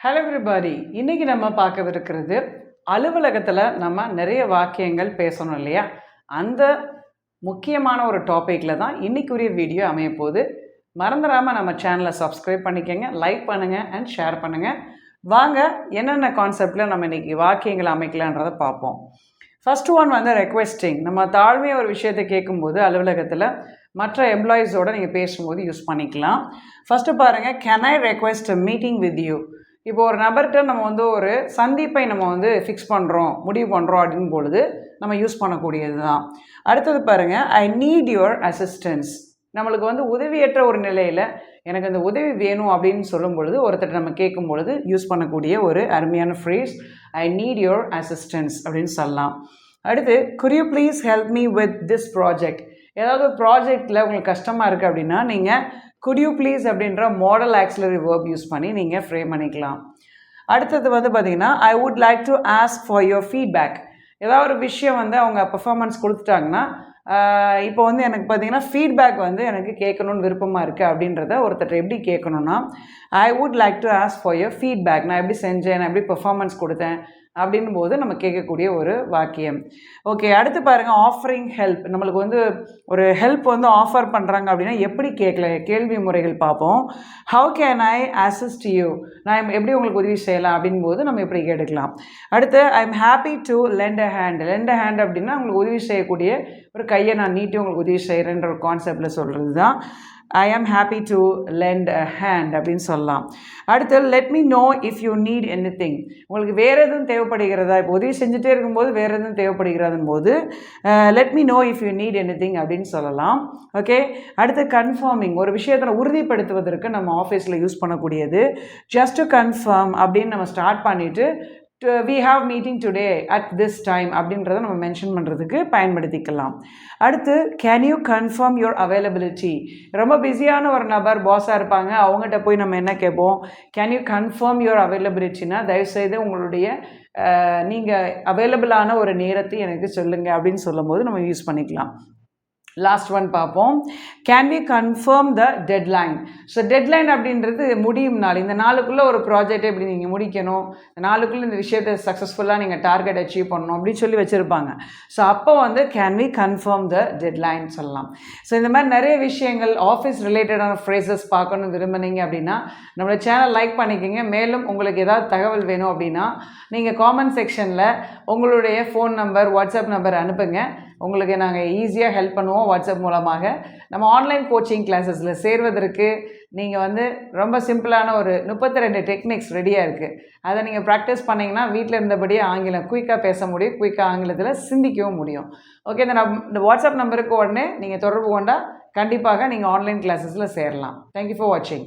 Hello everybody இன்றைக்கி நம்ம பார்க்கவிருக்கிறது அலுவலகத்தில் நம்ம நிறைய வாக்கியங்கள் பேசணும் இல்லையா? அந்த முக்கியமான ஒரு டாப்பிக்கில் தான் இன்றைக்குரிய வீடியோ அமைய போகுது. மறந்துடாமல் நம்ம சேனலை சப்ஸ்கிரைப் பண்ணிக்கோங்க லைக் பண்ணுங்கள் அண்ட் ஷேர் பண்ணுங்கள் வாங்க என்னென்ன கான்செப்டில் நம்ம இன்றைக்கி வாக்கியங்களை அமைக்கலான்றதை பார்ப்போம். ஃபஸ்ட் ஒன் வந்து ரெக்வெஸ்டிங் நம்ம தாழ்மையாக ஒரு விஷயத்தை கேட்கும்போது அலுவலகத்தில் மற்ற எம்ப்ளாயீஸோடு நீங்கள் பேசும்போது யூஸ் பண்ணிக்கலாம். ஃபஸ்ட்டு பாருங்கள் can I request meeting with you இப்போ ஒரு நபர்கிட்ட நம்ம வந்து ஒரு சந்திப்பை நம்ம வந்து ஃபிக்ஸ் பண்ணுறோம் முடிவு பண்ணுறோம் அப்படின்னு பொழுது நம்ம யூஸ் பண்ணக்கூடியது தான். அடுத்தது பாருங்கள் ஐ நீட் யுவர் அசிஸ்டன்ஸ் நம்மளுக்கு வந்து உதவியற்ற ஒரு நிலையில் எனக்கு அந்த உதவி வேணும் அப்படின்னு சொல்லும் பொழுது ஒருத்தர் நம்ம கேட்கும் பொழுது யூஸ் பண்ணக்கூடிய ஒரு அருமையான phrase I need your assistance அப்படின்னு சொல்லலாம். அடுத்து could you please help me with this project ஏதாவது ப்ராஜெக்டில் உங்களுக்கு கஷ்டமாக இருக்குது அப்படின்னா நீங்கள் குட் யூ ப்ளீஸ் அப்படின்ற மாடல் ஆக்சிலரி வேர்ப் யூஸ் பண்ணி நீங்கள் ஃப்ரேம் பண்ணிக்கலாம். அடுத்தது வந்து பார்த்திங்கன்னா I would like to ask for your feedback ஏதாவது ஒரு விஷயம் வந்து அவங்க பர்ஃபார்மன்ஸ் கொடுத்துட்டாங்கன்னா இப்போ வந்து எனக்கு பார்த்தீங்கன்னா ஃபீட்பேக் வந்து எனக்கு கேட்கணுன்னு விருப்பமாக இருக்குது அப்படின்றத ஒருத்தர் எப்படி கேட்கணுன்னா I would like to ask for your feedback நான் எப்படி செஞ்சேன் நான் எப்படி பெர்ஃபார்மன்ஸ் கொடுத்தேன் அப்படின் போது நம்ம கேட்கக்கூடிய ஒரு வாக்கியம். ஓகே அடுத்து பாருங்கள் ஆஃபரிங் ஹெல்ப் நம்மளுக்கு வந்து ஒரு ஹெல்ப் வந்து ஆஃபர் பண்ணுறாங்க அப்படின்னா எப்படி கேட்கல கேள்வி முறைகள் பார்ப்போம். How can I assist you நான் எப்படி உங்களுக்கு உதவி செய்யலாம் அப்படின் போது நம்ம எப்படி கேட்டுக்கலாம். அடுத்து I am happy to lend a hand lend a hand அப்படின்னா உங்களுக்கு உதவி செய்யக்கூடிய ஒரு கையை நான் நீட்டி உங்களுக்கு உதவி செய்கிறேன்ற ஒரு கான்செப்டில் சொல்கிறது தான் I am happy to lend a hand அப்படின்னு சொல்லலாம். அடுத்து let me know if you need anything உங்களுக்கு வேறு எதுவும் தேவைப்படுகிறதா? இப்போ உதவி செஞ்சுட்டே இருக்கும்போது வேறு எதுவும் தேவைப்படுகிறதும் போது let me know if you need anything அப்படின்னு சொல்லலாம். ஓகே அடுத்து கன்ஃபார்மிங் ஒரு விஷயத்தில் உறுதிப்படுத்துவதற்கு நம்ம ஆஃபீஸில் யூஸ் பண்ணக்கூடியது. ஜஸ்ட் டு கன்ஃபார்ம் அப்படின்னு நம்ம ஸ்டார்ட் பண்ணிவிட்டு we have meeting today at this time அப்படின்றத நம்ம மென்ஷன் பண்ணுறதுக்கு பயன்படுத்திக்கலாம். அடுத்து can you confirm your availability ரொம்ப பிஸியான ஒரு நபர் பாஸாக இருப்பாங்க. அவங்ககிட்ட போய் நம்ம என்ன கேட்போம்? கேன் யூ கன்ஃபார்ம் யுவர் அவைலபிலிட்டினா தயவுசெய்து உங்களுடைய நீங்கள் அவைலபிளான ஒரு நேரத்தை எனக்கு சொல்லுங்கள் அப்படின்னு சொல்லும்போது நம்ம யூஸ் பண்ணிக்கலாம். லாஸ்ட் ஒன் பார்ப்போம். Can we confirm the deadline so deadline அப்படின்றது முடியும் நாள். இந்த நாளுக்குள்ளே ஒரு ப்ராஜெக்டை எப்படி நீங்கள் முடிக்கணும். இந்த நாளுக்குள்ளே இந்த விஷயத்தை சக்ஸஸ்ஃபுல்லாக நீங்கள் டார்கெட் அச்சீவ் பண்ணணும் அப்படின்னு சொல்லி வச்சுருப்பாங்க. ஸோ அப்போ வந்து can we confirm the deadline சொல்லலாம். ஸோ இந்த மாதிரி நிறைய விஷயங்கள் ஆஃபீஸ் ரிலேட்டடான ஃப்ரேசஸ் பார்க்கணும் விரும்புனீங்க அப்படின்னா நம்மளோட சேனல் லைக் பண்ணிக்கோங்க. மேலும் உங்களுக்கு ஏதாவது தகவல் வேணும் அப்படின்னா நீங்கள் காமெண்ட் செக்ஷனில் உங்களுடைய ஃபோன் நம்பர் வாட்ஸ்அப் நம்பர் அனுப்புங்க. உங்களுக்கு நாங்கள் ஈஸியாக ஹெல்ப் பண்ணுவோம் வாட்ஸ்அப் மூலமாக. நம்ம ஆன்லைன் கோச்சிங் கிளாஸஸில் சேர்வதற்கு நீங்கள் வந்து ரொம்ப சிம்பிளான ஒரு முப்பத்தி ரெண்டு டெக்னிக்ஸ் ரெடியாக இருக்குது அதை நீங்கள் ப்ராக்டிஸ் பண்ணிங்கன்னா வீட்டில் இருந்தபடியே ஆங்கிலம் குயிக்காக பேச முடியும் குயிக்காக ஆங்கிலத்தில் சிந்திக்கவும் முடியும். ஓகே இந்த நம் இந்த வாட்ஸ்அப் நம்பருக்கு உடனே நீங்கள் தொடர்பு கொண்டால் கண்டிப்பாக நீங்கள் ஆன்லைன் கிளாஸஸில் சேரலாம். தேங்க்யூ ஃபார் வாட்சிங்